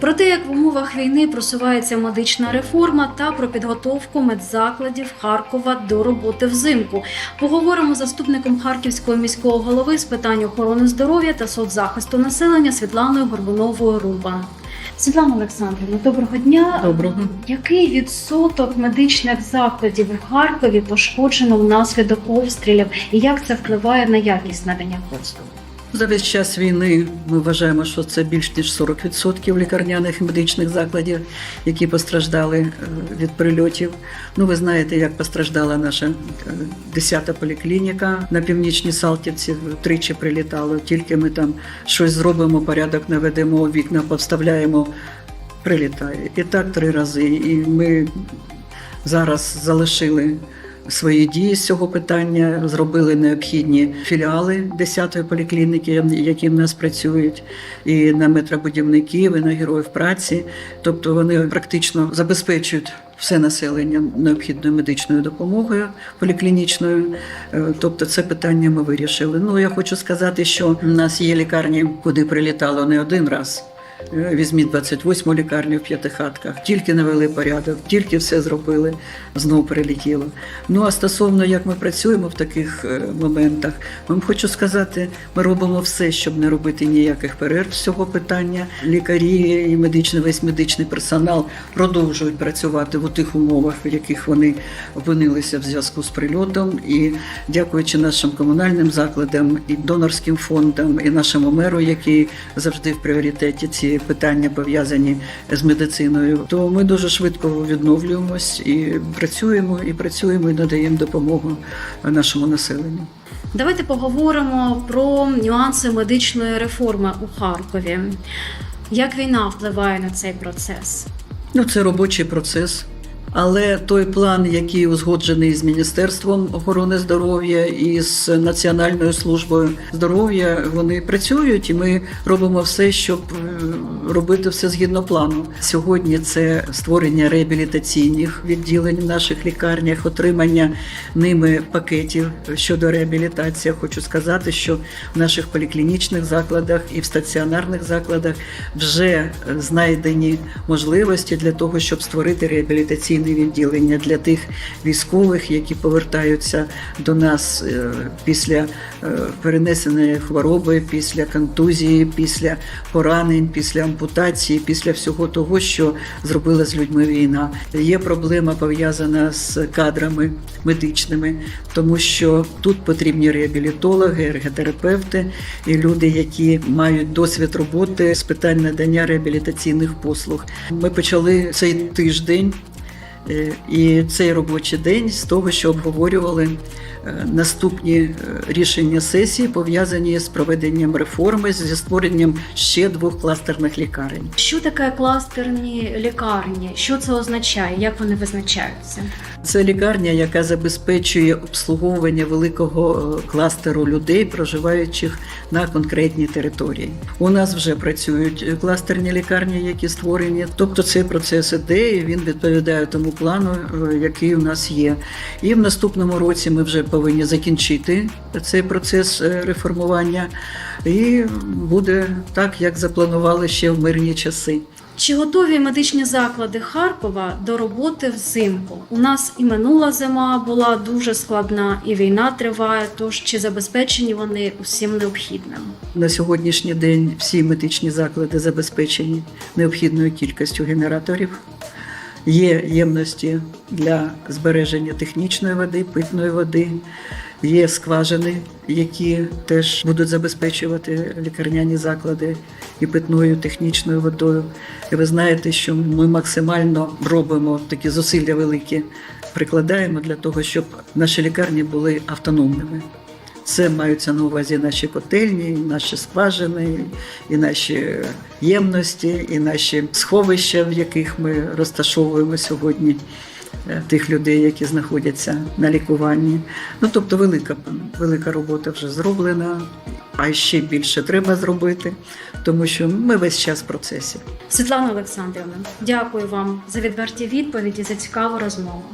Про те, як в умовах війни просувається медична реформа та про підготовку медзакладів Харкова до роботи взимку, поговоримо з заступником Харківського міського голови з питань охорони здоров'я та соцзахисту населення Світланою Горбуновою Рубан. Світлана Олександрівна, доброго дня. Доброго. Який відсоток медичних закладів у Харкові пошкоджено внаслідок обстрілів, і як це впливає на якість надання послуг? За весь час війни ми вважаємо, що це більш ніж 40% лікарняних і медичних закладів, які постраждали е, від прильотів. Ну, ви знаєте, як постраждала наша 10-та поліклініка на північній Салтівці. Тричі прилітало. Тільки ми там щось зробимо, порядок наведемо, вікна повставляємо, прилітає. І так три рази. І ми зараз залишили свої дії з цього питання, зробили необхідні філіали 10-ї поліклініки, які в нас працюють, і на метробудівників, і на героїв праці. Тобто вони практично забезпечують все населення необхідною медичною допомогою поліклінічною. Е, Тобто, це питання ми вирішили. Ну я хочу сказати, що в нас є лікарні, куди прилітало не один раз. Е, Візьміть 28 лікарню в п'ятихатках, тільки навели порядок, тільки все зробили, знову прилетіло. Ну а стосовно як ми працюємо в таких е, моментах, вам хочу сказати, ми робимо все, щоб не робити ніяких перерв з цього питання. Лікарі і медичний весь медичний персонал продовжують працювати в тих умовах, в яких вони опинилися в зв'язку з прильотом. І дякуючи нашим комунальним закладам і донорським фондам, і нашому меру, який завжди в пріоритеті ці питання пов'язані з медициною, то ми дуже швидко відновлюємось і працюємо, і працюємо, і надаємо допомогу нашому населенню. Давайте поговоримо про нюанси медичної реформи у Харкові. Як війна впливає на цей процес? Ну, це робочий процес. Але той план, який узгоджений з Міністерством охорони здоров'я і з Національною службою здоров'я, вони працюють, і ми робимо все, щоб е, робити все згідно плану. Сьогодні це створення реабілітаційних відділень в наших лікарнях, отримання ними пакетів щодо реабілітації. Хочу сказати, що в наших поліклінічних закладах і в стаціонарних закладах вже знайдені можливості для того, щоб створити реабілітаційне відділення для тих військових, які повертаються до нас е, після е, перенесеної хвороби, після контузії, після поранень, після ампутації, після всього того, що зробила з людьми війна. Є проблема пов'язана з кадрами медичними, тому що тут потрібні реабілітологи, ерготерапевти і люди, які мають досвід роботи з питань надання реабілітаційних послуг. Ми почали цей тиждень. І цей робочий день з того, що обговорювали наступні е, рішення сесії, пов'язані з проведенням реформи зі створенням ще двох кластерних лікарень. Що таке кластерні лікарні? Що це означає? Як вони визначаються? Це лікарня, яка забезпечує обслуговування великого е, кластеру людей, проживаючих на конкретній території. У нас вже працюють е, кластерні лікарні, які створені. Тобто цей процес іде, і він відповідає тому плану, який у нас є. І в наступному році ми вже повинні закінчити цей процес е, реформування, і буде так, як запланували ще в мирні часи. Чи готові медичні заклади Харкова до роботи взимку? У нас і минула зима була дуже складна, і війна триває. Тож чи забезпечені вони усім необхідним? На сьогоднішній день всі медичні заклади забезпечені необхідною кількістю генераторів. Є ємності для збереження технічної води, питної води, є скважини, які теж будуть забезпечувати лікарняні заклади і питною технічною водою. І ви знаєте, що ми максимально робимо такі зусилля великі, прикладаємо для того, щоб наші лікарні були автономними. Це маються на увазі наші котельні, наші скважини, і наші ємності, і наші сховища, в яких ми розташовуємо сьогодні е, тих людей, які знаходяться на лікуванні. Ну тобто, велика, велика робота вже зроблена, а ще більше треба зробити, тому що ми весь час в процесі. Світлана Олександрівна, дякую вам за відверті відповіді за цікаву розмову.